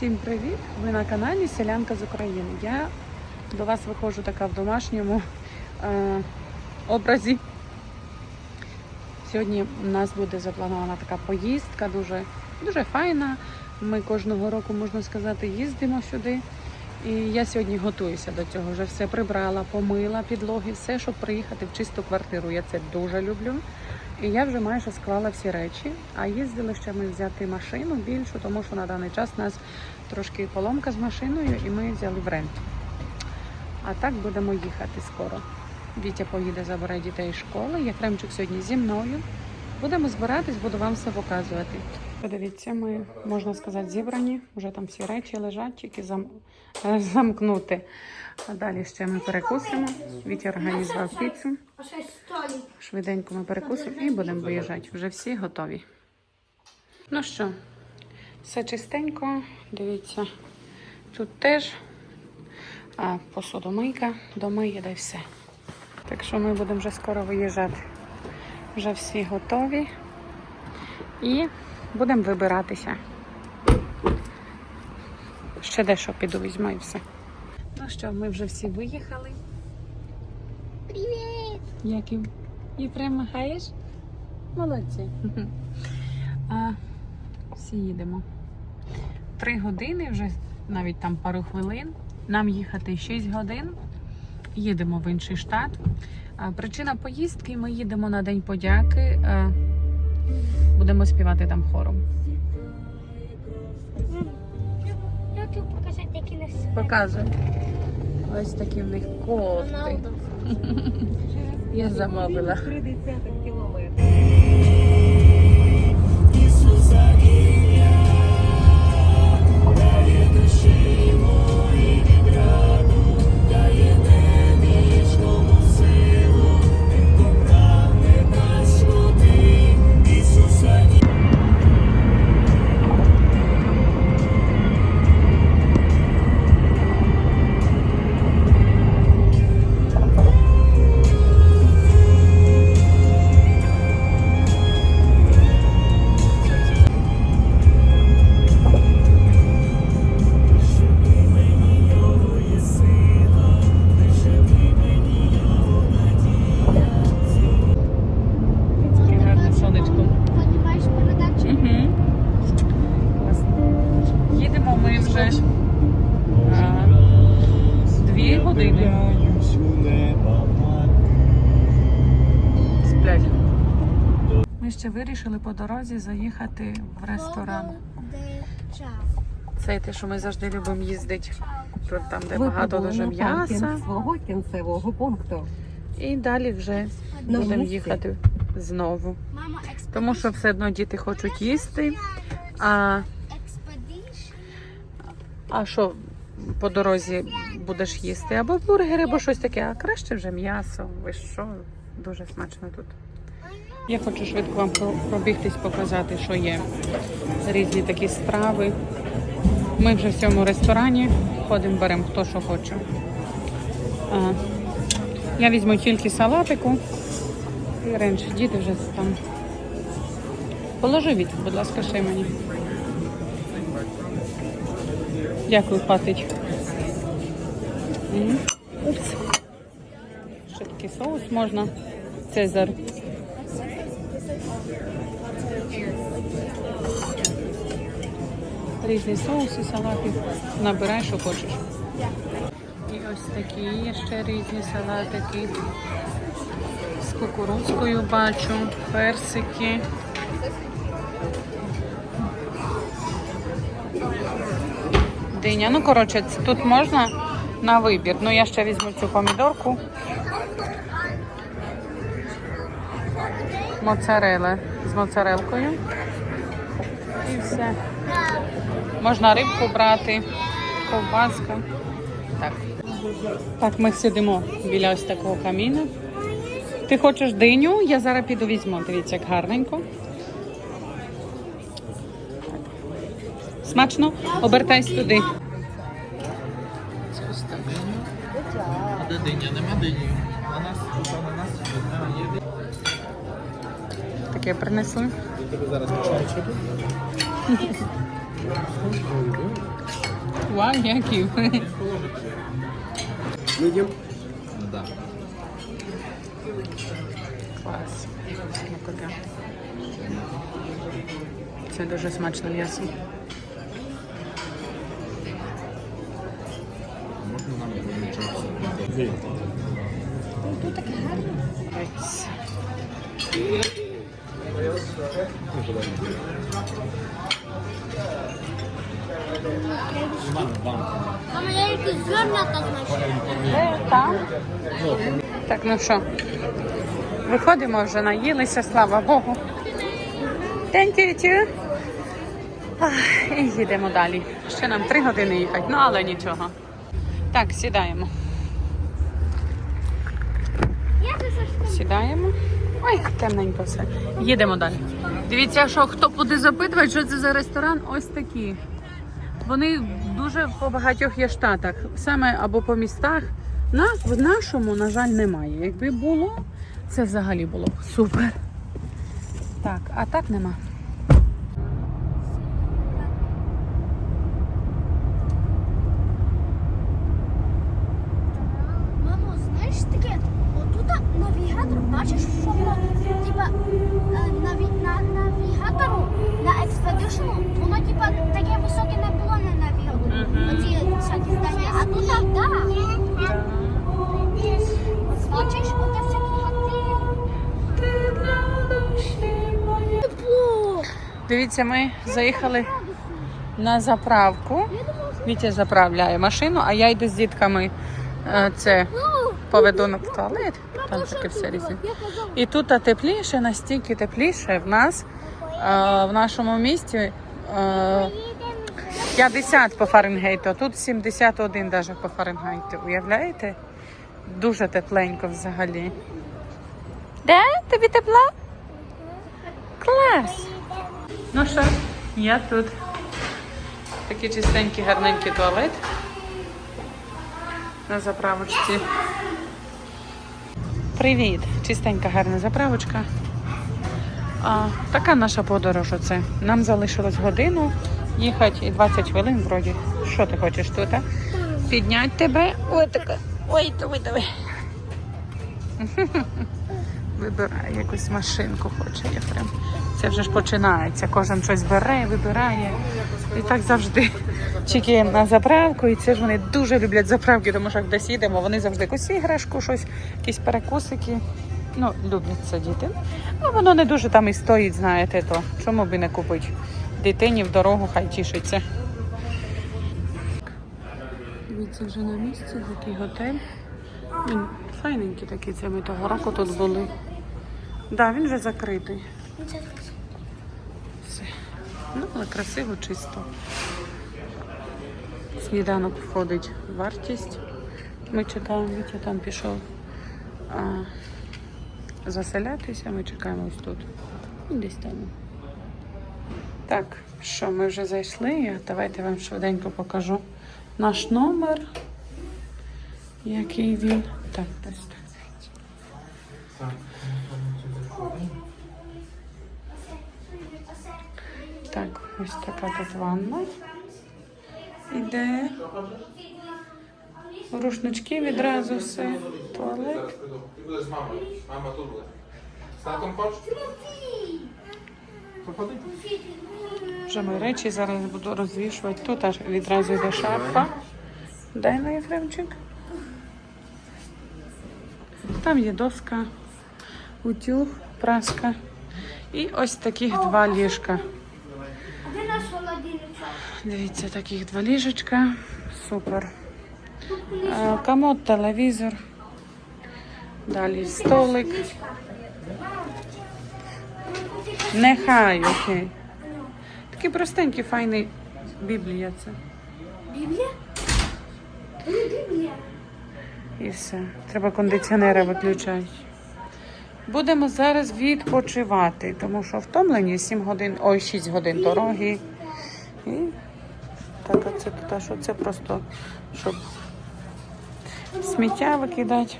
Всім привіт! Ви на каналі Селянка з України. Я до вас виходжу така в домашньому е, образі. Сьогодні у нас буде запланована така поїздка, дуже, дуже файна. Ми кожного року, можна сказати, їздимо сюди. І я сьогодні готуюся до цього. Вже все прибрала, помила підлоги, все, щоб приїхати в чисту квартиру. Я це дуже люблю. І я вже майже склала всі речі. А їздили ще ми взяти машину більшу, тому що на даний час у нас трошки поломка з машиною, і ми взяли в рент. А так будемо їхати скоро. Вітя поїде, забере дітей з школи. Я Єфремчик сьогодні зі мною. Будемо збиратись, буду вам все показувати. Подивіться, ми, можна сказати, зібрані. Вже там всі речі лежать, тільки зам... е, замкнути. А далі ще ми перекусимо. Вітя організував піцу. Швиденько ми перекусимо і будемо виїжджати. Вже всі готові. Ну що, все чистенько. Дивіться, тут теж а, посудомийка, домиє, й все. Так що ми будемо вже скоро виїжджати. Вже всі готові. І будемо вибиратися. Ще дещо піду візьму і все. Ну що, ми вже всі виїхали. Привіт! Яким? Єфрем махаєш? Молодці. А, всі їдемо. Три години, вже навіть там пару хвилин. Нам їхати 6 годин. Їдемо в інший штат. Причина поїздки: ми їдемо на День подяки. Будемо співати там хором. Я хочу показати, які нас Показуй. Ось такі в них кофти. Я замовила. Таке години. Сплять. Ми ще вирішили по дорозі заїхати в ресторан. Це те, що ми завжди любимо їздити. Там, де багато дуже м'яса. свого кінцевого пункту. І далі вже На будемо місці. їхати знову. Мама, Тому що все одно діти хочуть їсти. А, а що по дорозі будеш їсти? Або бургери, або щось таке, а краще вже м'ясо. Ви що? Дуже смачно тут. Я хочу швидко вам пробігтись, показати, що є різні такі страви. Ми вже в цьому ресторані ходимо, беремо хто що хоче. Я візьму тільки салатику. І ренч, діти вже там. Положи від, будь ласка, ще мені. Дякую, хватить. Упс. Ще такий соус можна. Цезар. Різні соуси, салати. Набирай, що хочеш. І ось такі є ще різні салатики. З кукурудзкою бачу, персики. Диня. Ну, коротше, тут можна на вибір. Ну, я ще візьму цю помідорку. Моцарелла з моцарелкою. І все. Можна рибку брати, ковбаска. Так. Так, ми сидимо біля ось такого каміна. Ти хочеш диню? Я зараз піду візьму. Дивіться, як гарненько. Смачно? Обертайся туди. Диня? Нема дині. На нас, тут на нас а, є диня. Таке принесли. Я тебе зараз почаю чити. Валяків. Ну да. Клас. Це дуже смачно м'ясо. Можна нам нічого. Тут таке гарне. Мама, я якісь зернята знайшла. Так. Так, ну що, виходимо вже, наїлися, слава Богу. Thank you, too. І їдемо далі. Ще нам три години їхати, ну але нічого. Так, сідаємо. Я це все Сідаємо. Ой, темненько все. Їдемо далі. Дивіться, що хто буде запитувати, що це за ресторан, ось такі. Вони дуже по багатьох є штатах, саме або по містах. На, в нашому, на жаль, немає. Якби було, це взагалі було б супер. Так, а так нема. Дивіться, ми заїхали на заправку. Вітя заправляє машину, а я йду з дітками. е, Це поведу на туалет. Там таке все різне. І тут тепліше, настільки тепліше в нас е, в нашому місті е, 50 по Фаренгейту, а тут 71 навіть по Фаренгейту. Уявляєте? Дуже тепленько взагалі. Де? Тобі тепло? Клас! Ну що, я тут. Такий чистенький, гарненький туалет на заправочці. Привіт! Чистенька, гарна заправочка. А, така наша подорож оце. Нам залишилось годину їхати і 20 хвилин вроді. Що ти хочеш тут? А? Піднять тебе. Ой, така. Ой, давай, давай. Вибирає якусь машинку хоче Єфрем. Це вже ж починається. Кожен щось бере, вибирає. І так завжди чекаємо на заправку. І це ж вони дуже люблять заправки, тому що десь їдемо, вони завжди якусь іграшку, щось, якісь перекусики. Ну, люблять це діти. А воно не дуже там і стоїть, знаєте, то чому б і не купити? Дитині в дорогу хай тішиться. Дивіться, вже на місці такий готель. Він файненький такий, це ми того року тут були. Так, да, він вже закритий. Все. Ну, але красиво, чисто. Сніданок входить в вартість. Ми чекаємо, Вітя там пішов а, заселятися, ми чекаємо ось тут. І десь там. Так, що, ми вже зайшли. Я- Давайте вам швиденько покажу наш номер. Який він. Так, десь так. Ось така тут ванна. Іде. Рушнички відразу все. Туалет. Ти будеш з мамою. Мама тут буде. З татом. Вже мої речі зараз буду розвішувати. Тут аж відразу йде шафа. Дай на Єфремчик. Там є доска, утюг, праска. І ось таких два ліжка. А де наш холодильничок? Дивіться, таких два ліжечка. Супер. Е, Комод, телевізор. Далі столик. Нехай, окей. Такий простенький, файний біблія це. Біблія? Біблія. І все. Треба кондиціонера виключати. Будемо зараз відпочивати, тому що втомлені 7 годин, ой, 6 годин дороги. І так, оце та що це просто, щоб сміття викидати.